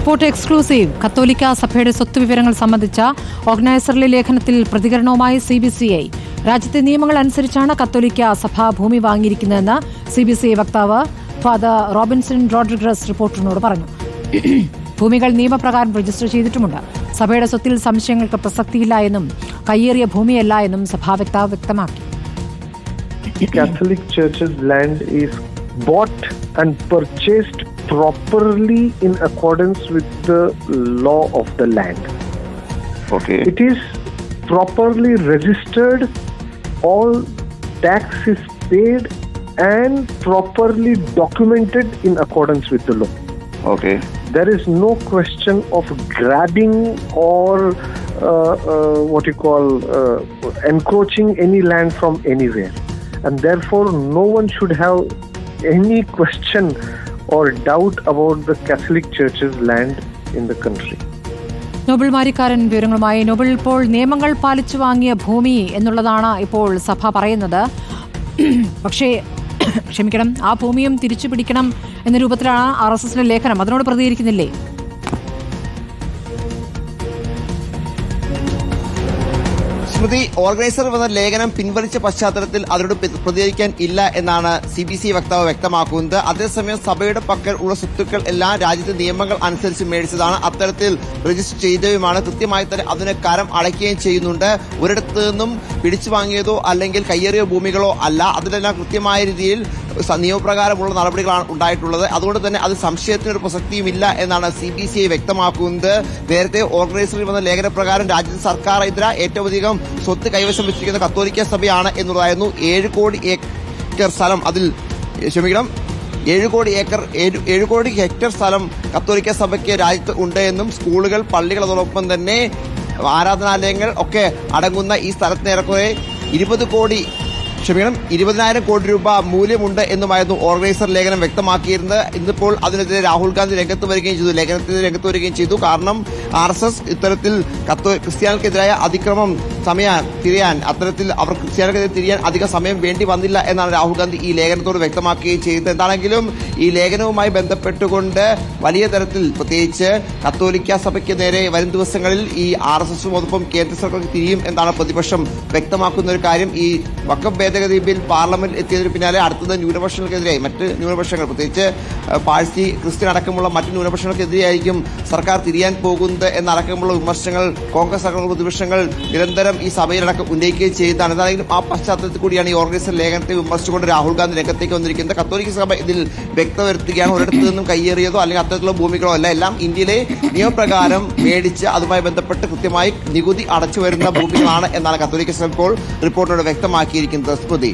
Report exclusive. കത്തോലിക്ക സഭയുടെ സ്വത്ത് വിവരങ്ങൾ സംബന്ധിച്ച ഓർഗനൈസറിലെ ലേഖനത്തിൽ പ്രതികരണവുമായി സി ബി സി ഐ രാജ്യത്തെ നിയമങ്ങൾ അനുസരിച്ചാണ് കത്തോലിക്ക സഭ ഭൂമി വാങ്ങിയിരിക്കുന്നതെന്ന് സി ബി സി ഐ വക്താവ് ഫാദർ റോബിൻസൺ റോഡ്രിഗ്രസ് റിപ്പോർട്ടറിനോട് പറഞ്ഞു. ഭൂമികൾ നിയമപ്രകാരം രജിസ്റ്റർ ചെയ്തിട്ടുമുണ്ട്. സഭയുടെ സ്വത്തിൽ സംശയങ്ങൾക്ക് പ്രസക്തിയില്ല എന്നും കയ്യേറിയ ഭൂമിയല്ല എന്നും സഭാ വക്താവ് വ്യക്തമാക്കി. Catholic Church's land is bought and purchased properly in accordance with the law of the land. Okay. It is properly registered, all tax is paid and properly documented in accordance with the law. Okay. There is no question of grabbing or uh, uh, what you call uh, encroaching any land from anywhere. And therefore, no one should have any question or doubt about the Catholic Church's land in the country. Noble Marikkaran വിവരങ്ങളുമായി നോബിൾ ഇപ്പോൾ നിയമങ്ങൾ പാലിച്ചു വാങ്ങിയ ഭൂമി എന്നുള്ളതാണ് ഇപ്പോൾ സഭ പറയുന്നത്. പക്ഷേ ക്ഷമിക്കണം ആ ഭൂമിയും തിരിച്ചു പിടിക്കണം എന്ന രൂപത്തിലാണ് ആർ എസ് എസിന്റെ ലേഖനം. അതിനോട് പ്രതികരിക്കുന്നില്ലേ? സ്മൃതി ഓർഗനൈസർ വന്ന ലേഖനം പിൻവലിച്ച പശ്ചാത്തലത്തിൽ അതിനോട് പ്രതികരിക്കാൻ ഇല്ല എന്നാണ് സി ബി സി വക്താവ് വ്യക്തമാക്കുന്നത്. അതേസമയം സഭയുടെ പക്കൽ ഉള്ള സ്വത്തുക്കൾ എല്ലാം രാജ്യത്തെ നിയമങ്ങൾ അനുസരിച്ച് മേടിച്ചതാണ്. അത്തരത്തിൽ രജിസ്റ്റർ ചെയ്തവയുമാണ്. കൃത്യമായി തന്നെ അതിന് കരം അടയ്ക്കുകയും ചെയ്യുന്നുണ്ട്. ഒരിടത്തു നിന്നും പിടിച്ചു വാങ്ങിയതോ അല്ലെങ്കിൽ കയ്യേറിയ ഭൂമികളോ അല്ല. അതിലെല്ലാം കൃത്യമായ രീതിയിൽ നിയമപ്രകാരമുള്ള നടപടികളാണ് ഉണ്ടായിട്ടുള്ളത്. അതുകൊണ്ട് തന്നെ അത് സംശയത്തിനൊരു പ്രസക്തിയുമില്ല എന്നാണ് സി ബി സി ഐ വ്യക്തമാക്കുന്നത്. നേരത്തെ ഓർഗനൈസറിൽ വന്ന ലേഖനപ്രകാരം രാജ്യത്തെ സർക്കാർ ഇതര ഏറ്റവും അധികം സ്വത്ത് കൈവശം വെച്ചിരിക്കുന്ന കത്തോലിക്ക സഭയാണ് എന്നുള്ളതായിരുന്നു. ഏഴ് കോടി ഏക്കർ സ്ഥലം അതിൽ. ക്ഷമിക്കണം. ഏഴ് കോടി ഏക്കർ ഏഴ് കോടി ഹെക്ടർ സ്ഥലം കത്തോലിക്ക സഭയ്ക്ക് രാജ്യത്ത് ഉണ്ട് എന്നും സ്കൂളുകൾ പള്ളികൾ അതോടൊപ്പം തന്നെ ആരാധനാലയങ്ങൾ ഒക്കെ അടങ്ങുന്ന ഈ സ്ഥലത്തിന് ഏറെക്കുറെ ഇരുപത് കോടി ക്ഷമിക്കണം ഇരുപതിനായിരം കോടി രൂപ മൂല്യമുണ്ട് എന്നുമായിരുന്നു ഓർഗനൈസർ ലേഖനം വ്യക്തമാക്കിയിരുന്നത്. ഇന്നിപ്പോൾ അതിനെതിരെ രാഹുൽ ഗാന്ധി രംഗത്ത് വരികയും ചെയ്തു ലേഖനത്തിന് രംഗത്ത് വരികയും ചെയ്തു. കാരണം ആർ എസ് എസ് ഇത്തരത്തിൽ കത്തോ ക്രിസ്ത്യാനികൾക്കെതിരായ അതിക്രമം സമയാൻ തിരിയാൻ അത്തരത്തിൽ അവർ ക്രിസ്ത്യാനികൾക്കെതിരെ തിരിയാൻ അധിക സമയം വേണ്ടി വന്നില്ല എന്നാണ് രാഹുൽ ഗാന്ധി ഈ ലേഖനത്തോട് വ്യക്തമാക്കുകയും ചെയ്തത് എന്താണെങ്കിലും ഈ ലേഖനവുമായി ബന്ധപ്പെട്ടുകൊണ്ട് വലിയ തരത്തിൽ പ്രത്യേകിച്ച് കത്തോലിക്ക സഭയ്ക്ക് നേരെ വരും ദിവസങ്ങളിൽ ഈ ആർ എസ് എസും ഒപ്പം കേന്ദ്ര സർക്കാർ തിരിയും എന്നാണ് പ്രതിപക്ഷം വ്യക്തമാക്കുന്ന ഒരു കാര്യം. ഈ വക്കം ഭേദഗതി ബിൽ പാർലമെന്റ് എത്തിയതിന് പിന്നാലെ അടുത്തത് ന്യൂനപക്ഷങ്ങൾക്കെതിരെ മറ്റ് ന്യൂനപക്ഷങ്ങൾ പ്രത്യേകിച്ച് പാഴ്സി ക്രിസ്ത്യൻ അടക്കമുള്ള മറ്റ് ന്യൂനപക്ഷങ്ങൾക്കെതിരെയായിരിക്കും സർക്കാർ തിരിയാൻ പോകുന്നത് എന്നടക്കമുള്ള വിമർശനങ്ങൾ കോൺഗ്രസ് അടക്കമുള്ള പ്രതിപക്ഷങ്ങൾ നിരന്തരം ഈ സഭയിലടക്കം ഉന്നയിക്കുകയും ചെയ്തതാണ്. എന്താണെങ്കിലും ആ പശ്ചാത്തലത്തിൽ കൂടിയാണ് ഈ ഓർഗനൈസർ ലേഖനത്തെ വിമർശിച്ചുകൊണ്ട് രാഹുൽ ഗാന്ധി രംഗത്തേക്ക് വന്നിരിക്കുന്നത്. കത്തോലിക്ക സഭ ഇതിൽ വ്യക്തത വരുത്തുകയാണ് ഒരിടത്ത് നിന്നും കയ്യേറിയതോ അല്ലെങ്കിൽ അത്തരത്തിലുള്ള ഭൂമികളോ അല്ല. എല്ലാം ഇന്ത്യയിലെ നിയമപ്രകാരം മേടിച്ച് അതുമായി ബന്ധപ്പെട്ട് കൃത്യമായി നികുതി അടച്ചു വരുന്ന ഭൂമികളാണ് എന്നാണ് കത്തോലിക്ക സഭ ഇപ്പോൾ റിപ്പോർട്ടിലൂടെ വ്യക്തമാക്കിയിരിക്കുന്നത്. സ്മൃതി.